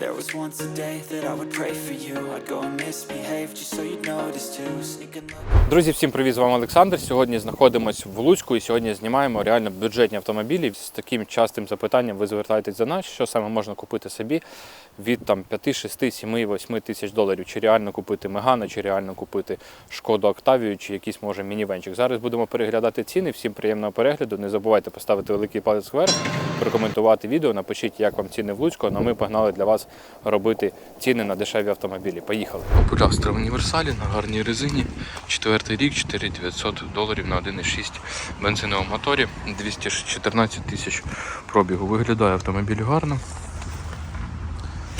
There was once a day that I would pray for you I'd go and misbehave just so you'd notice too Друзі, всім привіт! З вами Олександр. Сьогодні знаходимося в Луцьку і сьогодні знімаємо реально бюджетні автомобілі. З таким частим запитанням ви звертаєтесь за нас, що саме можна купити собі від там 5, 6, 7, 8 тисяч доларів. Чи реально купити Мегана, чи реально купити Шкоду Октавію, чи якийсь може мінівенчик. Зараз будемо переглядати ціни. Всім приємного перегляду. Не забувайте поставити великий палець вверх, прокоментувати відео, напишіть, як вам ціни в Луцьку. Ну, ми погнали для вас робити ціни на дешеві автомобілі. Поїхали. Популястра в універсалі на гарній резині. Четвертий рік, 4900 доларів на 1,6 бензиновому моторі, 214 тисяч пробігу. Виглядає автомобіль гарно.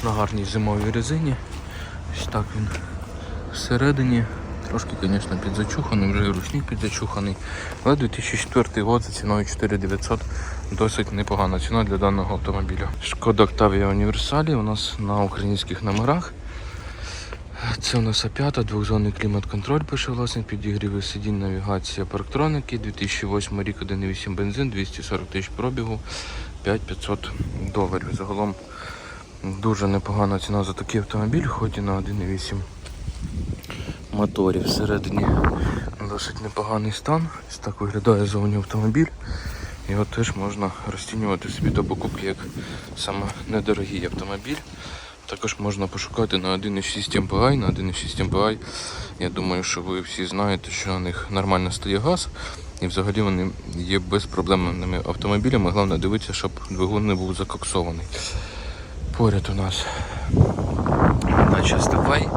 На гарній зимовій резині. Ось так він всередині. Трошки, звісно, підзачуханий, вже і ручник підзачуханий. Але 2004 год за ціною 4900 досить непогана ціна для даного автомобіля. Шкода Octavia Універсалі у нас на українських номерах. Це у нас А5, двохзонний клімат-контроль, пише власник, підігріви сидінь, навігація, парктроники, 2008 рік, 1,8 бензин, 240 тисяч пробігу, 5500 доларів. Загалом дуже непогана ціна за такий автомобіль, хоч і на 1,8 моторі. Всередині досить непоганий стан. Ось так виглядає зовні автомобіль. Його теж можна розцінювати собі до покупки як саме недорогий автомобіль. Також можна пошукати на 1,6 MPI. На 1,6 MPI, я думаю, що ви всі знаєте, що на них нормально стає газ. І взагалі вони є безпроблемними автомобілями. Головне дивитися, щоб двигун не був закоксований. Поряд у нас Dacia Stepway,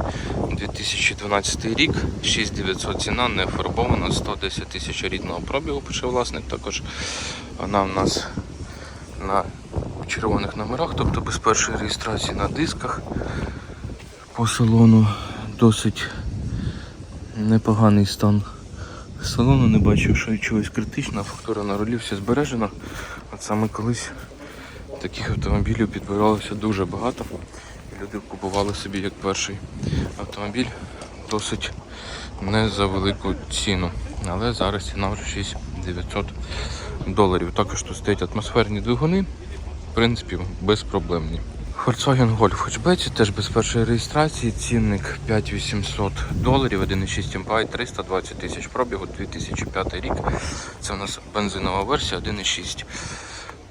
2012 рік, 6900 ціна, не фарбована, 110 тисяч рідного пробігу, пише власник. Також вона в нас на червоних номерах, тобто без першої реєстрації на дисках. По салону досить непоганий стан. Салону не бачив, що чогось критичного, фактура на рулі все збережена. От саме колись таких автомобілів підбиралося дуже багато. Люди купували собі як перший автомобіль досить не за велику ціну. Але зараз ціна вже 6900 доларів. Також тут стоять атмосферні двигуни, в принципі, безпроблемні. Volkswagen Golf в хетчбеці теж без першої реєстрації. Цінник 5800 доларів, 1,6 MPI, 320 тисяч пробігу, 2005 рік. Це у нас бензинова версія 1,6.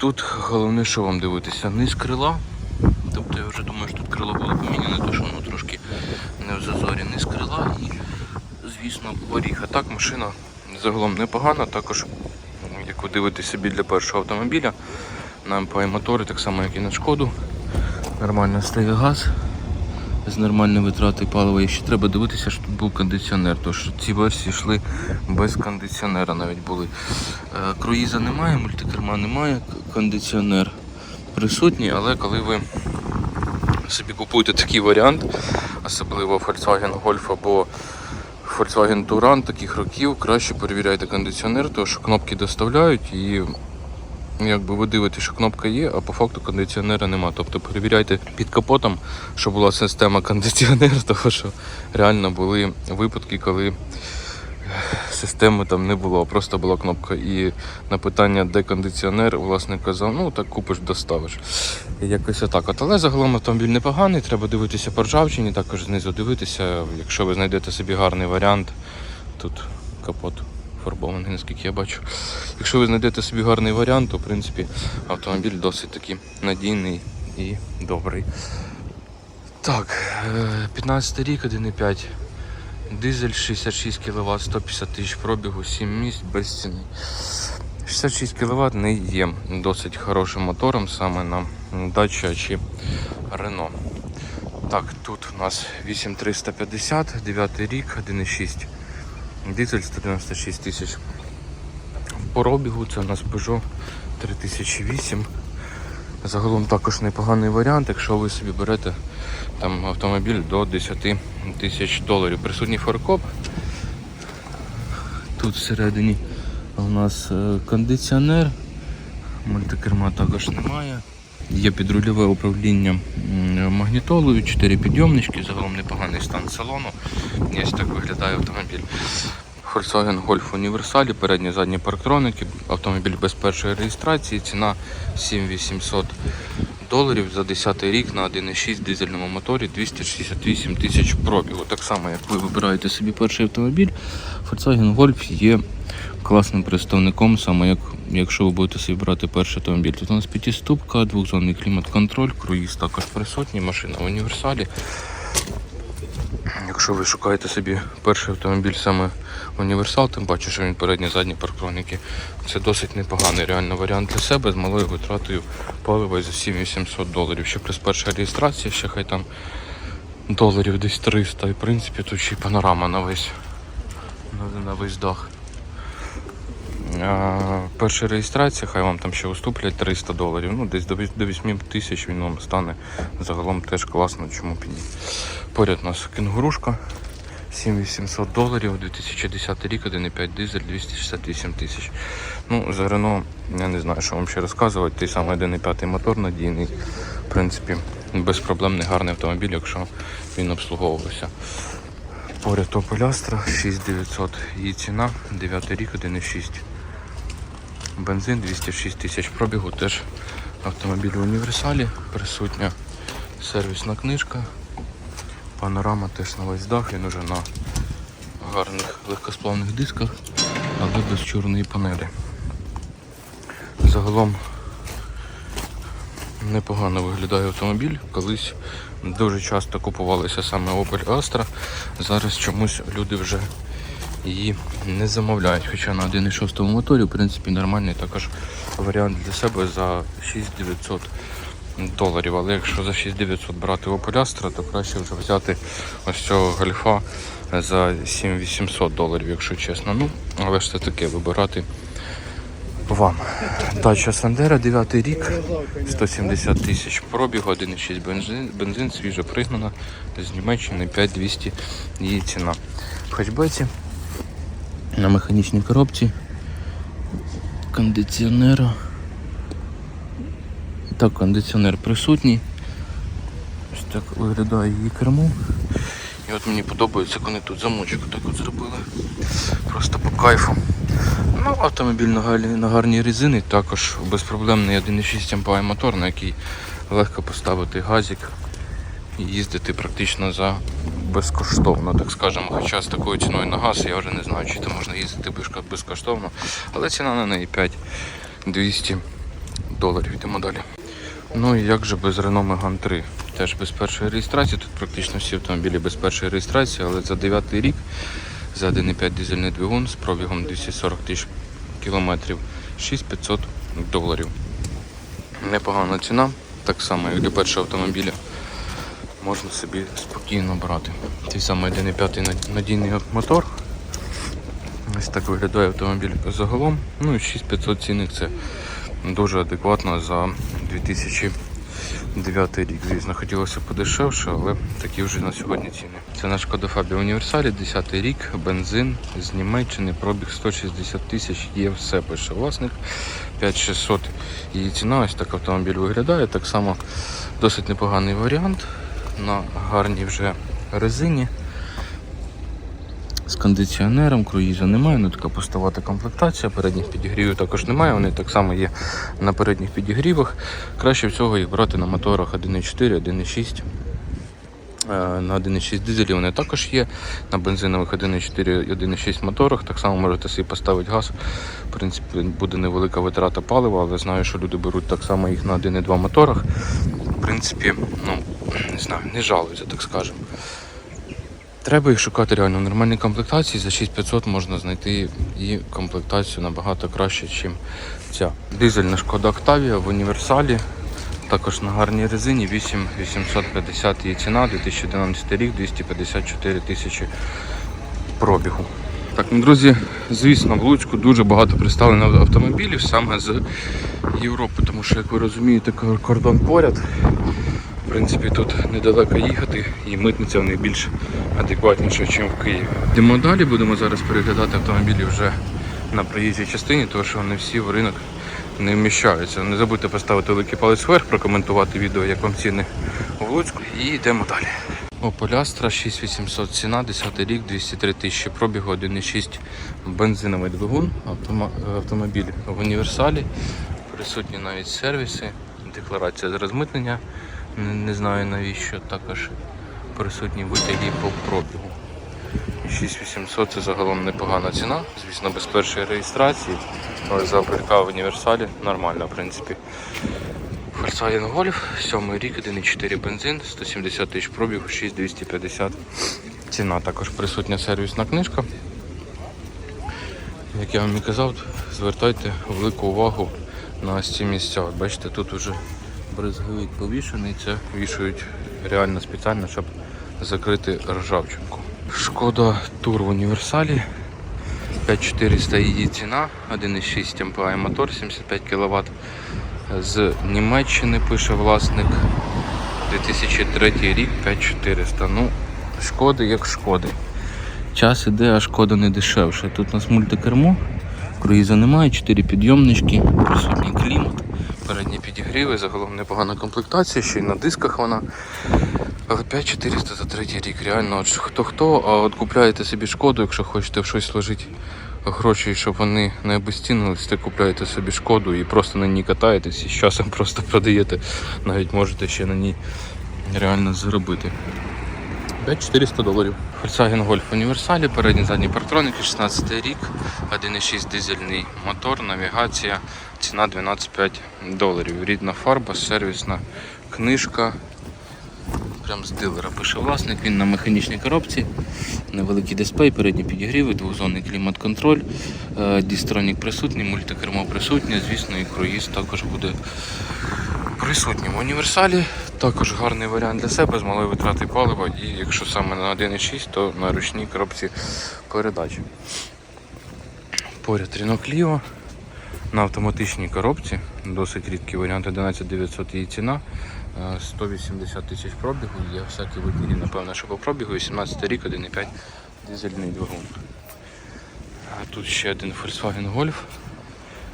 Тут головне, що вам дивитися, низ крила. Тобто я вже думаю, що тут крило було поміняне, то що воно трошки не в зазорі низ крила і, звісно, поріг. А так машина загалом непогана. Також, як ви дивитесь собі для першого автомобіля, на MPI мотори, так само як і на шкоду. Нормально стає газ з нормальної витрати палива. І ще треба дивитися, що тут був кондиціонер, тому що ці версії йшли без кондиціонера навіть були. Е, Круїза немає, мультикерма немає, кондиціонер присутній, але коли ви собі купуєте такий варіант, особливо Volkswagen Golf або Volkswagen Touran таких років, краще перевіряйте кондиціонер, тому що кнопки доставляють і Якби ви дивитесь, що кнопка є, а по факту кондиціонера нема. Тобто перевіряйте під капотом, що була система кондиціонера, тому що реально були випадки, коли системи там не було, просто була кнопка. І на питання, де кондиціонер, власник казав, ну так купиш, доставиш. Якось отак. От. Але загалом автомобіль непоганий, треба дивитися по ржавчині, також знизу дивитися. Якщо ви знайдете собі гарний варіант, тут капот фарбований, наскільки я бачу. Якщо ви знайдете собі гарний варіант, то в принципі автомобіль досить таки надійний і добрий. Так, е, 15 рік, 1,5. Дизель 66 кВт, 150 тисяч пробігу, 7 місць без ціни. 66 кВт не є досить хорошим мотором саме на Dacia чи Renault. Так, тут у нас 8350, 9 рік, 1,6. Дизель 196 тисяч. По пробігу це у нас Peugeot 3008. Загалом також непоганий варіант, якщо ви собі берете там автомобіль до 10 тисяч доларів. Присутній фаркоп. Тут всередині у нас е, кондиціонер, мультикерма також немає. Є підрульове управління магнітолою, 4 підйомнички, загалом непоганий стан салону. І Ось так виглядає автомобіль. Volkswagen Golf універсалі, передні задні парктроники, автомобіль без першої реєстрації, ціна 7800 доларів за 10 рік на 1,6 дизельному моторі 268 тисяч пробігу. Так само, як ви вибираєте собі перший автомобіль, Volkswagen Golf є класним представником, саме як якщо ви будете собі брати перший автомобіль. Тут у нас п'ятиступка, двохзонний клімат-контроль, круїз також присутній, машина в універсалі. Якщо ви шукаєте собі перший автомобіль саме універсал, тим паче, що він передні задні парктроніки, це досить непоганий реально варіант для себе з малою витратою палива за 7800 доларів. Ще плюс перша реєстрація, ще хай там доларів десь 300. І в принципі тут ще й панорама на весь, на, весь дах. Перша реєстрація, хай вам там ще уступлять 300 доларів. Ну, десь до 8 тисяч він вам стане загалом теж класно, чому б ні. Поряд у нас кенгурушка 7800 доларів, 2010 рік, 1,5 дизель, 268 тисяч. Ну, за Рено, я не знаю, що вам ще розказувати. Той самий 1,5 мотор надійний. В принципі, безпроблемний гарний автомобіль, якщо він обслуговувався. Поряд Opel Astra 6900, її ціна, 9 рік, 1,6. Бензин 206 тисяч пробігу, теж автомобіль в універсалі, присутня сервісна книжка, панорама теж на весь дах, він уже на гарних легкосплавних дисках, але без чорної панелі. Загалом непогано виглядає автомобіль. Колись дуже часто купувалися саме Opel Astra. Зараз чомусь люди вже її не замовляють. Хоча на 1.6 моторі, в принципі, нормальний також варіант для себе за 6900 доларів. Але якщо за 6900 брати Opel то краще вже взяти ось цього гольфа за 7800 доларів, якщо чесно. Ну, але ж це таке вибирати вам. Дача Сандера, 9 рік, 170 тисяч пробігу, 1,6 бензин, бензин свіжо пригнана з Німеччини 5200 її ціна. В хетчбеці на механічній коробці кондиціонера. Так, кондиціонер присутній. Ось так виглядає її кермо. І от мені подобається, як вони тут замочок так от зробили. Просто по кайфу. Ну, автомобіль на, галі- на гарній резині, також безпроблемний 1,6 МПА мотор, на який легко поставити газик і їздити практично за безкоштовно, так скажемо. Хоча з такою ціною на газ я вже не знаю, чи там можна їздити безкоштовно. Але ціна на неї 5200 доларів. Йдемо далі. Ну і як же без Renault Megane 3? Теж без першої реєстрації. Тут практично всі автомобілі без першої реєстрації, але за 9 рік за 1,5 дизельний двигун з пробігом 240 тисяч кілометрів 6500 доларів. Непогана ціна, так само як для першого автомобіля. Можна собі спокійно брати. Той самий 1,5 надійний мотор. Ось так виглядає автомобіль загалом. Ну і 6500 цінник це дуже адекватно за 2009 рік. Звісно, хотілося подешевше, але такі вже на сьогодні ціни. Це наш Шкода Фабія Універсалі, 10 рік, бензин з Німеччини, пробіг 160 тисяч, є все, пише власник. 5600 її ціна, ось так автомобіль виглядає. Так само досить непоганий варіант на гарній вже резині. З кондиціонером, круїза немає, ну така пустовата комплектація, передніх підігрівів також немає, вони так само є на передніх підігрівах. Краще всього їх брати на моторах 1.4, 1.6. Е, На 1.6 дизелі вони також є. На бензинових 1.4 1.6 моторах. Так само можете собі поставити газ. В принципі, буде невелика витрата палива, але знаю, що люди беруть так само їх на 1.2 моторах. В принципі, ну, не знаю, не жалуюся, так скажемо. Треба їх шукати реально в нормальній комплектації. За 6500 можна знайти і комплектацію набагато краще, ніж ця. Дизельна шкода Octavia в універсалі. Також на гарній резині 8850 її ціна, 2011 рік, 254 тисячі пробігу. Так, ну, друзі, звісно, в Луцьку дуже багато представлено автомобілів саме з Європи, тому що, як ви розумієте, кордон поряд. В принципі, тут недалеко їхати і митниця в них більш адекватніша, ніж в Києві. Йдемо далі, будемо зараз переглядати автомобілі вже на проїжджій частині, тому що вони всі в ринок не вміщаються. Не забудьте поставити великий палець вверх, прокоментувати відео, як вам ціни в Луцьку. І йдемо далі. Opel Astra 6800 ціна, 10 рік, 203 тисячі пробігу, 1,6 бензиновий двигун, автомобіль в універсалі, присутні навіть сервіси, декларація з розмитнення. Не, знаю навіщо. Також присутні витяги по пробігу. 6800 це загалом непогана ціна. Звісно, без першої реєстрації, але за в універсалі нормально, в принципі. Volkswagen Golf, 7 рік, 1,4 бензин, 170 тисяч пробігу, 6250 ціна. Також присутня сервісна книжка. Як я вам і казав, звертайте велику увагу на ці місця. Бачите, тут вже бризговик повішений, це вішають реально спеціально, щоб закрити ржавчинку. Шкода Тур в універсалі. 5400 її ціна, 1,6 МПА мотор, 75 кВт. З Німеччини пише власник 2003 рік 5400. Ну, шкоди як шкоди. Час іде, а шкода не дешевше. Тут у нас мультикермо, круїза немає, 4 підйомнички, присутній клімат, передні підігріви, загалом непогана комплектація, ще й на дисках вона. Але 5400 за третій рік. Реально, хто хто, а от купляєте собі шкоду, якщо хочете в щось вложити гроші, щоб вони не обезцінились, то купляєте собі шкоду і просто на ній катаєтесь і з часом просто продаєте. Навіть можете ще на ній реально заробити. 5400 доларів. Volkswagen Golf універсалі, передні задні партроники, 16 рік, 1,6 дизельний мотор, навігація, ціна 12,5 доларів. Рідна фарба, сервісна книжка. Прям з дилера пише власник, він на механічній коробці, невеликий дисплей, передні підігріви, двозонний клімат-контроль, е, дістронік присутній, мультикермо присутнє, звісно, і круїз також буде присутнім. В універсалі також гарний варіант для себе з малою витратою палива. І якщо саме на 1,6, то на ручній коробці передач. Поряд Renault Clio на автоматичній коробці. Досить рідкий варіант 11900 її ціна. е, 180 тисяч пробігу. Є всякі вибірі, напевно, що по пробігу. 18 рік, 1,5 дизельний двигун. Тут ще один Volkswagen Golf.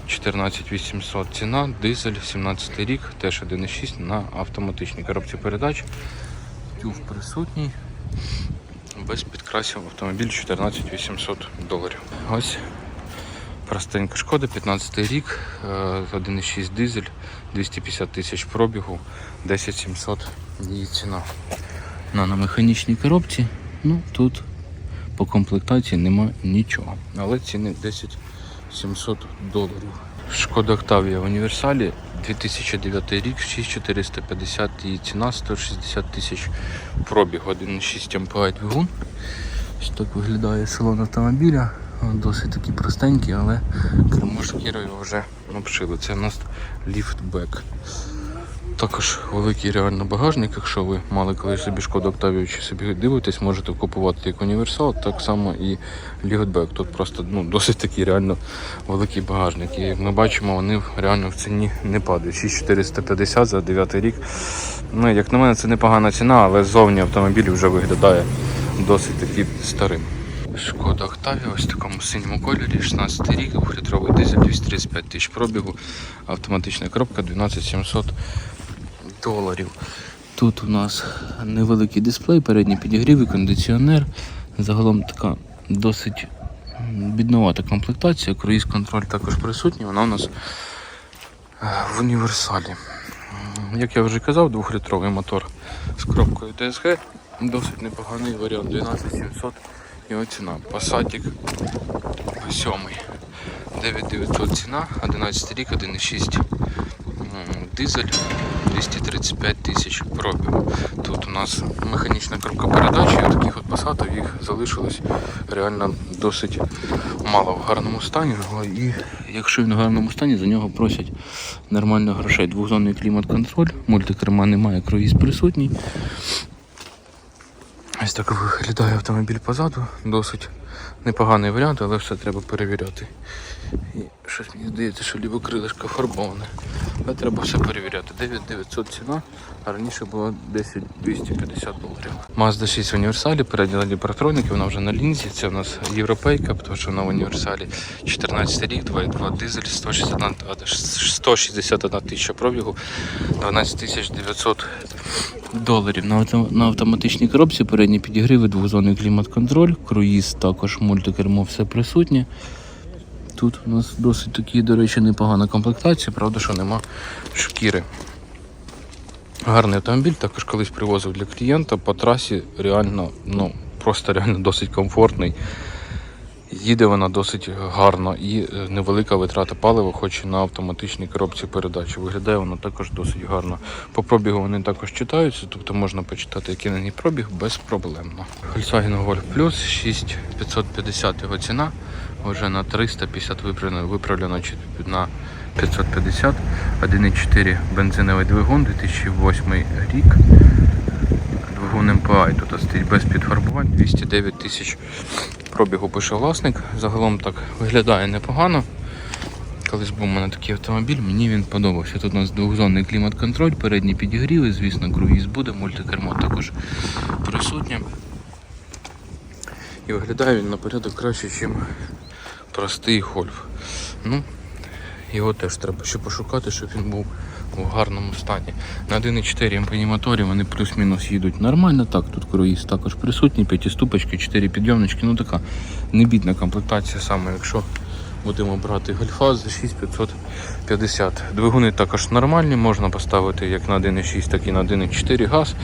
14800 ціна, дизель, 17 рік, теж 1,6 на автоматичній коробці передач. Тюв присутній. Без підкрасів автомобіль 14800 доларів. Ось простенька шкода, 15 рік, е, 1,6 дизель, 250 тисяч пробігу, 10700 її ціна. На, на механічній коробці, ну тут по комплектації нема нічого. Але ціни 10 700 доларів. Шкода Октавія в універсалі 2009 рік, 6450 її ціна, 160 тисяч пробіг, 1,6 МПА двигун. Ось так виглядає салон автомобіля. Досить такий простенький, але кермо шкірою вже обшили. Це у нас ліфтбек. Також великий реально багажник, якщо ви мали колись собі шкоду Октавію чи собі дивитесь, можете купувати як універсал, так само і ліготбек. Тут просто ну, досить такий реально великий багажник. І як ми бачимо, вони реально в ціні не падають. 6450 за 9 рік. Ну, як на мене, це непогана ціна, але ззовні автомобіль вже виглядає досить такий старим. Шкода Октавія ось в такому синьому кольорі, 16 рік, 2-літровий дизель, 235 тисяч пробігу, автоматична коробка 12700 доларів. Тут у нас невеликий дисплей, передній підігрів і кондиціонер. Загалом така досить м, бідновата комплектація. Круїз контроль також присутній. Вона у нас е, в універсалі. Як я вже казав, 2-літровий мотор з коробкою DSG. Досить непоганий варіант 12700 його ціна. Passatик 7. 9900 ціна, 11 рік, 1,6 дизель 235 тисяч пробігу. Тут у нас механічна коробка передач, і таких от пасатів їх залишилось реально досить мало в гарному стані. І якщо він в гарному стані, за нього просять нормально грошей. Двохзонний клімат-контроль, мультикерма немає, круїз присутній. Ось так виглядає автомобіль позаду. Досить непоганий варіант, але все треба перевіряти. І щось мені здається, що ліве крилишко фарбоване. Але треба все перевіряти. 9900 ціна, а раніше було 10 250 доларів. Mazda 6 в універсалі, передні задні вона вже на лінзі. Це у нас європейка, тому що вона в універсалі 14 рік, 2,2 дизель, 161, 161 тисяча пробігу, 12 900 доларів. На автоматичній коробці передні підігриви, двозонний клімат-контроль, круїз також мультикермо, все присутнє. Тут у нас досить такі, до речі, непогана комплектація, правда, що нема шкіри. Гарний автомобіль, також колись привозив для клієнта по трасі реально, ну просто реально досить комфортний. Їде вона досить гарно і е, невелика витрата палива, хоч і на автоматичній коробці передач. Виглядає воно також досить гарно. По пробігу вони також читаються, тобто можна почитати, який на ній пробіг безпроблемно. Volkswagen Golf Plus 6550 його ціна. Вже на 350 виправлено, виправлено на 550. 1,4 бензиновий двигун, 2008 рік. Двигун МПА тут стоїть без підфарбувань, 209 тисяч пробігу пише власник. Загалом так виглядає непогано. Колись був у мене такий автомобіль, мені він подобався. Тут у нас двохзонний клімат-контроль, передні підігріви, звісно, круїз буде, мультикермо також присутнє. І виглядає він на порядок краще, ніж простий гольф. Ну, його теж треба ще пошукати, щоб він був у гарному стані. На 1,4 МПІ вони плюс-мінус їдуть нормально. Так, тут круїз також присутній, п'ятиступочки, 4 підйомнички. Ну така небідна комплектація саме, якщо будемо брати гольфа за 6550. Двигуни також нормальні, можна поставити як на 1,6, так і на 1,4 газ.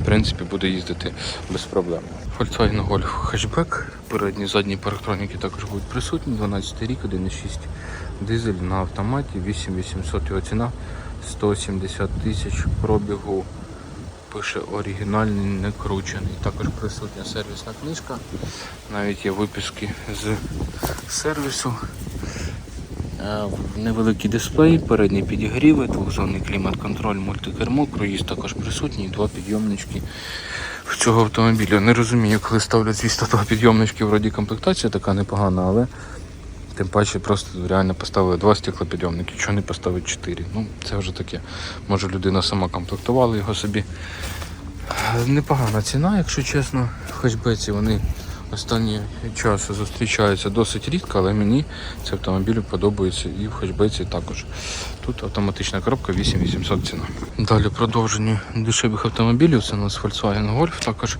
В принципі, буде їздити без проблем. Volkswagen Golf хетчбек, передні задні парктроніки також будуть присутні. 12 рік, 1,6 дизель на автоматі, 8800 його ціна, 170 тисяч пробігу. Пише оригінальний, не кручений. Також присутня сервісна книжка. Навіть є виписки з сервісу. Е, Невеликий дисплей, передні підігріви, двохзонний клімат-контроль, мультикермо, круїз також присутній, два підйомнички в цього автомобіля. Не розумію, коли ставлять звісно два підйомнички, вроді комплектація така непогана, але тим паче просто реально поставили два стеклопідйомники, чого не поставить чотири. Ну, це вже таке. Може людина сама комплектувала його собі. Непогана ціна, якщо чесно. Хетчбеці вони останні часи зустрічаються досить рідко, але мені ці автомобілі подобаються і в хетчбеці також. Тут автоматична коробка 8800 ціна. Далі продовження дешевих автомобілів. Це у нас Volkswagen Golf. Також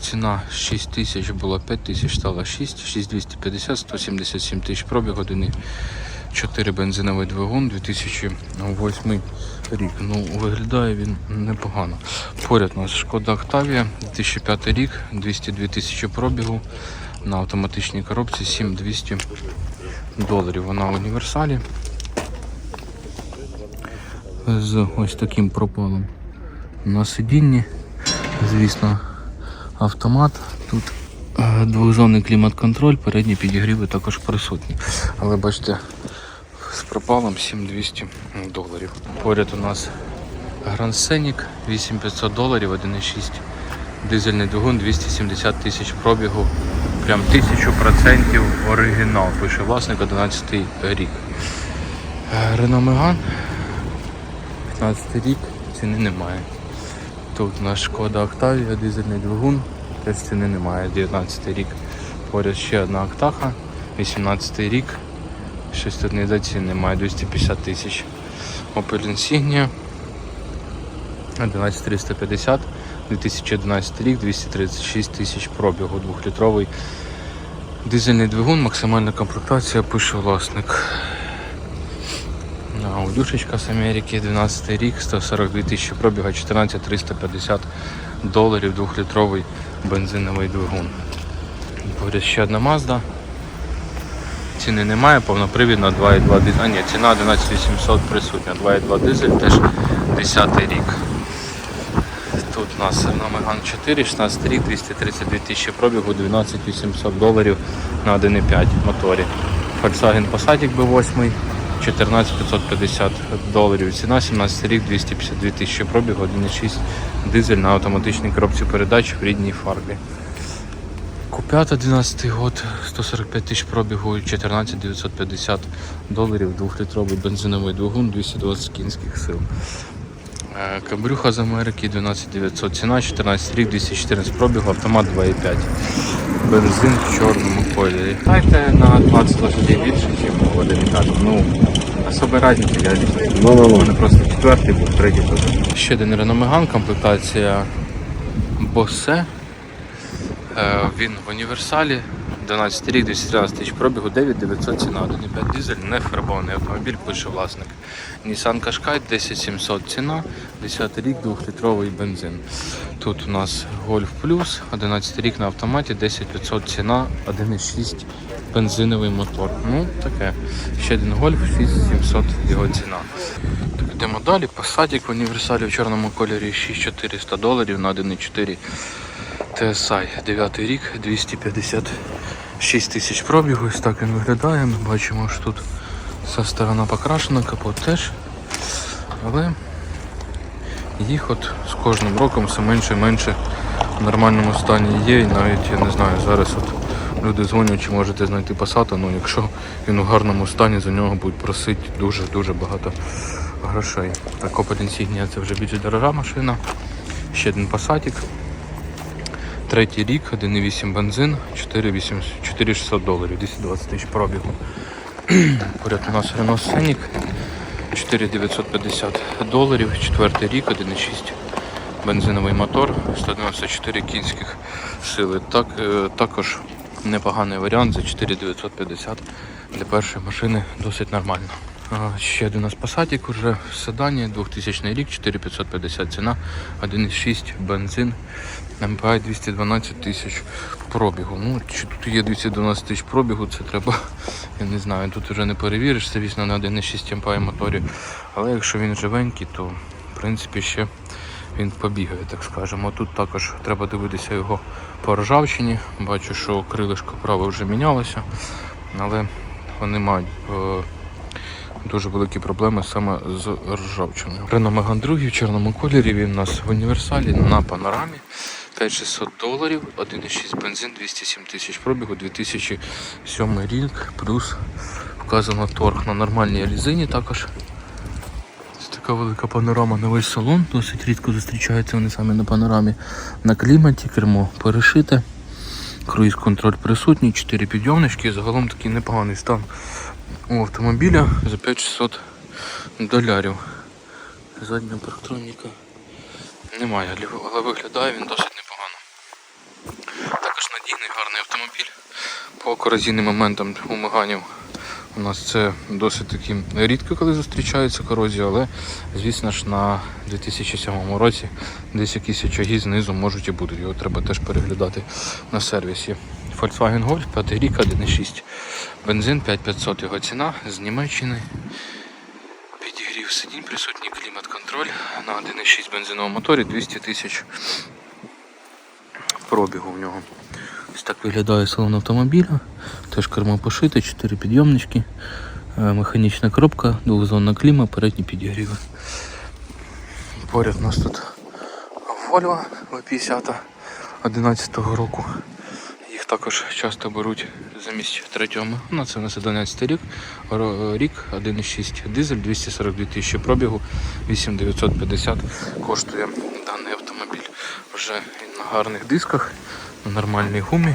ціна 6 тисяч була 5 тисяч, стала 6, 6250, 177 тисяч пробіг, 1,4 бензиновий двигун, 2008 рік. Ну, виглядає він непогано. Поряд у нас Шкода Octavia, 2005 рік, 202 тисячі пробігу на автоматичній коробці 7200 доларів. Вона в універсалі з ось таким пропалом на сидінні. Звісно, автомат. Тут е, двохзонний клімат-контроль, передні підігріви також присутні. Але бачите, з пропалом 7200 доларів. Поряд у нас Grand Scenic 8500 доларів, 1,6 дизельний двигун, 270 тисяч пробігу. Прям 1000% оригінал. Пише власник 11 рік. Е, Renault Megane 15 рік, ціни немає. Тут у нас Шкода Octavia, дизельний двигун, теж ціни немає, 19 рік. Поряд ще одна Актаха, 18 рік, щось тут не за ціни немає, 250 тисяч. Opel Insignia 11350, 2011 рік, 236 тисяч пробігу, 2-літровий дизельний двигун, максимальна комплектація, пише власник. А, з Америки, 12 рік, 142 тисячі пробіга, 14 350 доларів, 2-літровий бензиновий двигун. Поряд ще одна Mazda. Ціни немає, повнопривідна 2,2 дизель. А ні, ціна 11800 присутня, 2,2 дизель, теж 10 рік. Тут у нас Megane 4, 16 рік, 232 тисячі пробігу, 12 800 доларів на 1,5 моторі. Volkswagen Passat B8, 14 550 доларів. Ціна 17 рік, 252 тисячі пробігу, 1,6 дизель на автоматичній коробці передач в рідній фарбі. Купята 12 год, 145 тисяч пробігу, 14 950 доларів, 2-літровий бензиновий двигун, 220 кінських сил. Е, Кабрюха з Америки 12900 ціна, 14 рік, 214 пробігу, автомат 2,5. Бензин в чорному кольорі. Дайте на 20 лошадей більше, ніж в 1,5. Ну, особи разниці, я Ну, ну, ну. мене просто четвертий був, третій теж. Ще один Renault Megane, комплектація Bose. Е, Він в універсалі, 11 рік, 213 тисяч пробігу, 9900 ціна, 1,5 дизель, не фарбований автомобіль, пише власник. Nissan Qashqai 10700 ціна, 10 рік, 2-літровий бензин. Тут у нас Golf Plus, 11 рік на автоматі, 10500 ціна, 1,6 бензиновий мотор. Ну, таке. Ще один Golf, 6700 його ціна. Так, йдемо далі. Passatик в універсалі в чорному кольорі 6400 доларів на 1,4 TSI. 9 рік, 256 тисяч пробігу. Ось так він виглядає. Ми бачимо, що тут вся сторона покрашена, капот теж. Але їх от з кожним роком все менше і менше в нормальному стані є. І навіть я не знаю, зараз от люди дзвонять, чи можете знайти Passat, ну якщо він у гарному стані, за нього будуть просити дуже-дуже багато грошей. Так, Opel це вже більш дорога машина. Ще один Passatик. Третій рік, 1,8 бензин, 4600 доларів, 220 тисяч пробігу. Поряд у нас Renault Scenic, 4950 доларів, четвертий рік, 1,6 бензиновий мотор, 194 кінських сили. Так, е, також непоганий варіант за 4950 для першої машини досить нормально. Ще один у нас Passatик уже в седані, 2000 рік, 4550 ціна, 1,6 бензин, MPI 212 тисяч пробігу. Ну, чи тут є 212 тисяч пробігу, це треба, я не знаю, тут вже не перевіриш, це звісно на 1,6 MPI моторі. Але якщо він живенький, то в принципі ще він побігає, так скажемо. Тут також треба дивитися його по ржавчині. Бачу, що крилишко праве вже мінялося, але вони мають е, дуже великі проблеми саме з ржавчиною. Megane 2 в чорному кольорі, він у нас в універсалі на панорамі. 5600 доларів, 1,6 бензин, 207 тисяч пробігу, 2007 рік, плюс вказано торг на нормальній резині також. Ось така велика панорама на весь салон. Досить рідко зустрічаються вони саме на панорамі. На кліматі кермо перешите. Круїз контроль присутній, 4 підйомнички. Загалом такий непоганий стан у автомобіля за 5600 долярів. Заднього парктроніка немає, але виглядає він досить непогано. Також надійний гарний автомобіль. По корозійним моментам у у нас це досить таки рідко, коли зустрічається корозія, але звісно ж на 2007 році десь якісь очаги знизу можуть і бути. Його треба теж переглядати на сервісі. Volkswagen Golf 5 рік 1.6 бензин 5500 його ціна з Німеччини. Підігрів сидінь, присутній клімат-контроль на 1.6 бензиновому моторі 200 тисяч пробігу в нього. Ось так виглядає салон автомобіля. Теж кермо пошите, 4 підйомнички, е, механічна коробка, двохзонна кліма, передні підігріви. Поряд у нас тут Volvo V50 11 року. Їх також часто беруть замість третього Мегана. Це у нас 11 рік, рік 1,6 дизель, 242 тисячі пробігу, 8950 коштує даний автомобіль. Вже на гарних дисках, на нормальній гумі.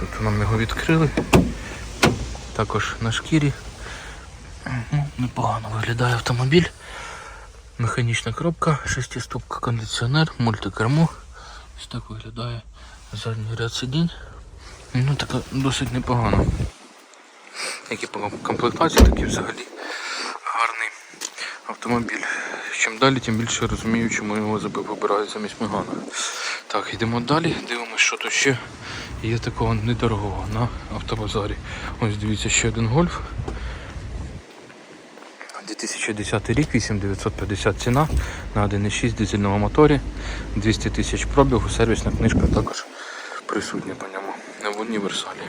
Тут нам його відкрили. Також на шкірі. Ну, непогано виглядає автомобіль. Механічна коробка, шестиступка кондиціонер, мультикермо. Ось так виглядає задній ряд сидінь. Ну така досить непогано. Як і по комплектації, так і взагалі автомобіль. Чим далі, тим більше розумію, чому його вибирають замість Мегана. Так, йдемо далі, дивимося, що тут ще є такого недорогого на автобазарі. Ось дивіться ще один гольф. 2010 рік, 8950 ціна на 1,6 дизельному моторі, 200 тисяч пробігу, сервісна книжка також присутня по ньому в універсалі.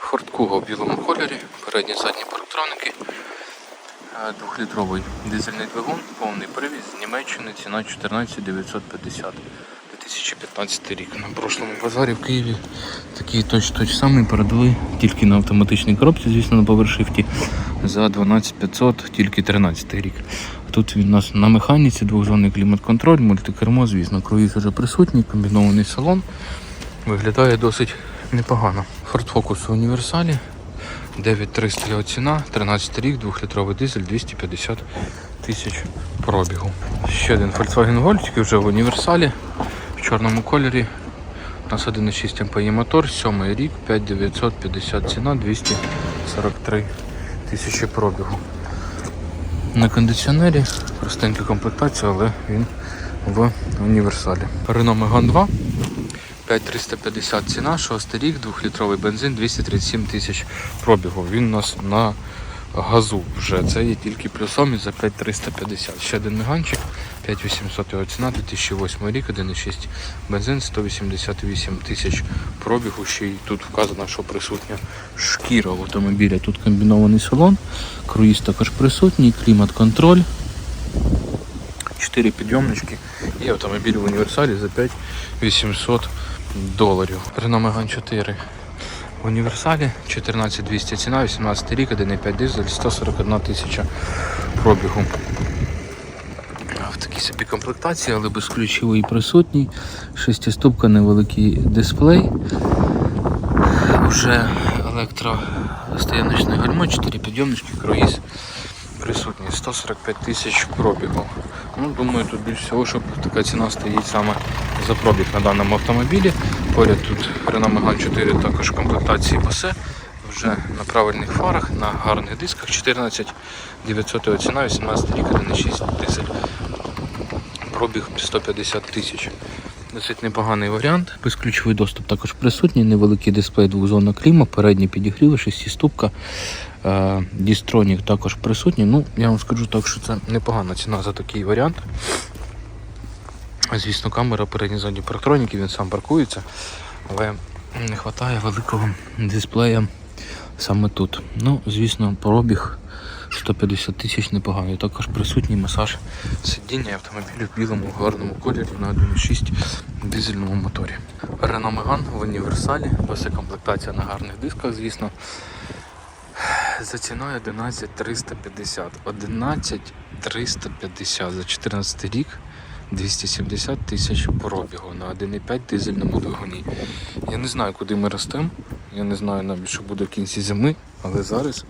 Ford Kuga в білому кольорі, передні задні парктроники, двохлітровий дизельний двигун, повний привіз з Німеччини, ціна 14950. 2015 рік. На прошлому базарі в Києві такий точ точ самий передали тільки на автоматичній коробці, звісно, на повершифті за 12500, тільки 13 рік. Тут він у нас на механіці, двохзонний клімат-контроль, мультикермо, звісно, круїз вже присутній, комбінований салон. Виглядає досить непогано. Ford Focus у універсалі. 9300 його ціна, 13 рік, 2-літровий дизель, 250 тисяч пробігу. Ще один Volkswagen Golf, тільки вже в універсалі, в чорному кольорі. У нас 1,6 МПІ мотор, 7 рік, 5950 ціна, 243 тисячі пробігу. На кондиціонері простенька комплектація, але він в універсалі. Renault Megane 2. 5350 ціна, 6 рік, 2-літровий бензин, 237 тисяч пробігу. Він у нас на газу вже. Це є тільки плюсом і за 5350. Ще один меганчик, 5800 його ціна, 2008 рік, 1,6 бензин, 188 тисяч пробігу. Ще й тут вказано, що присутня шкіра в автомобіля. Тут комбінований салон, круїз також присутній, клімат-контроль. 4 підйомнички і автомобіль в універсалі за 5800 доларів. Renault Megane 4 в універсалі 14200 ціна, 18 рік, 1,5 дизель, 141 тисяча пробігу. В такій собі комплектації, але безключовий присутній. Шестиступка, невеликий дисплей. Вже електростояночне гальмо, 4 підйомнички, круїз присутній. 145 тисяч пробігу. Ну, думаю, тут більш всього, щоб така ціна стоїть саме за пробіг на даному автомобілі. Поряд тут Renault Megane 4 також комплектації Bose. Вже на правильних фарах, на гарних дисках 14 900 його ціна, 18 рік, 1,6 дизель. Пробіг 150 тисяч. Досить непоганий варіант. Безключовий доступ також присутній, невеликий дисплей двохзонна кліма, передні підігріви, шестиступка. Е, Дістронік також присутній. Ну, я вам скажу так, що це непогана ціна за такий варіант. Звісно, камера передні задні парктроніки, він сам паркується, але не вистачає великого дисплея саме тут. Ну, звісно, пробіг 150 тисяч непоганий. Також присутній масаж сидіння автомобілю в білому гарному кольорі на 1.6 дизельному моторі. Renault Megane в універсалі, вся комплектація на гарних дисках, звісно. За ціною 11350. 11350 за 14 рік. 270 тисяч пробігу на 1,5 дизельному двигуні. Я не знаю, куди ми ростемо. Я не знаю навіть, що буде в кінці зими, але зараз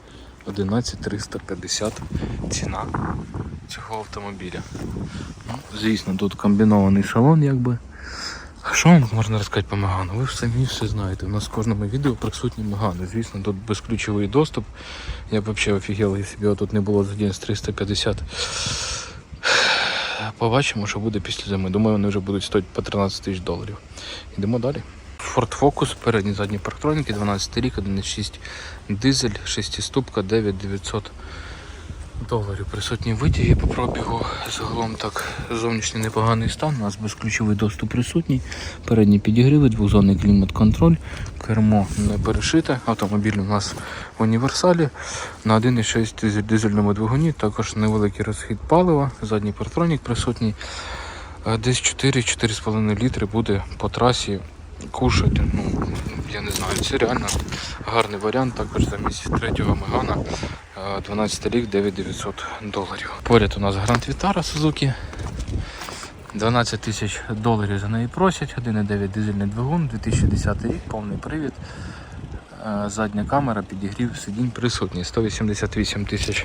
11350 ціна цього автомобіля. Ну, звісно, тут комбінований салон, якби. Що вам можна розказати по Мегану? Ви ж самі все знаєте. У нас в кожному відео присутні Мегани. Звісно, тут безключовий доступ. Я б взагалі офігел, якщо б його тут не було за день з 350. Побачимо, що буде після зими. Думаю, вони вже будуть стоїти по 13 тисяч доларів. Йдемо далі. Ford Focus, передні задні парктроніки, 12 рік, 1,6 дизель, 6 ступка, 9900 доларів. Присутні витяги по пробігу. Загалом так зовнішній непоганий стан. У нас безключовий доступ присутній. Передні підігріви, двозонний клімат-контроль, кермо не перешите. Автомобіль у нас в універсалі на 1,6 дизельному двигуні. Також невеликий розхід палива, задній партронік присутній. Десь 4-4,5 літри буде по трасі кушати. Ну, я не знаю, це реально гарний варіант. Також замість третього Мегана е, 12 рік 9900 доларів. Поряд у нас Гранд Вітара Сузуки. 12 тисяч доларів за неї просять. 1,9 дизельний двигун, 2010 рік, повний привід. Е, Задня камера, підігрів сидінь присутній. 188 тисяч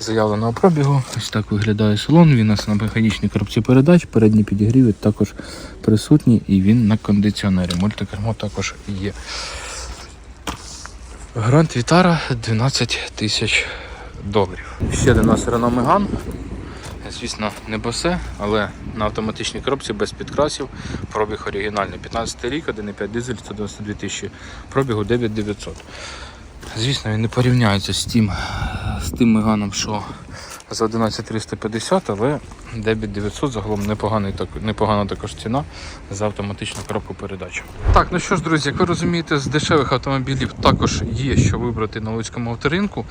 заявленого пробігу. Ось так виглядає салон. Він у нас на механічній коробці передач. Передні підігріви також присутні і він на кондиціонері. Мультикермо також є. Гранд Вітара 12 тисяч доларів. Ще у нас Renault Megane. Звісно, не босе, але на автоматичній коробці без підкрасів. Пробіг оригінальний. 15 рік, 1,5 дизель, 192 тисячі. Пробігу 9900. Звісно, він не порівняється з тим, з тим Меганом, що за 11350, але 9900 загалом непоганий, так, непогана також ціна за автоматичну коробку передач. Так, ну що ж, друзі, як ви розумієте, з дешевих автомобілів також є що вибрати на Луцькому авторинку.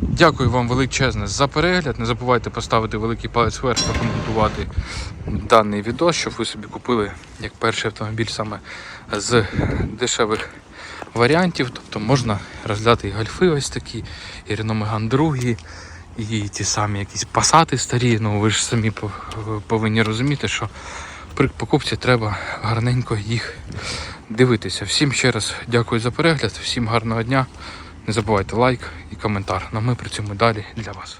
Дякую вам величезне за перегляд. Не забувайте поставити великий палець вверх, прокоментувати даний відео, щоб ви собі купили як перший автомобіль саме з дешевих варіантів. Тобто можна розглядати і гольфи ось такі, і Renault другі, і ті самі якісь пасати старі. Ну ви ж самі повинні розуміти, що при покупці треба гарненько їх дивитися. Всім ще раз дякую за перегляд, всім гарного дня. Не забувайте лайк і коментар. Ну ми працюємо далі для вас.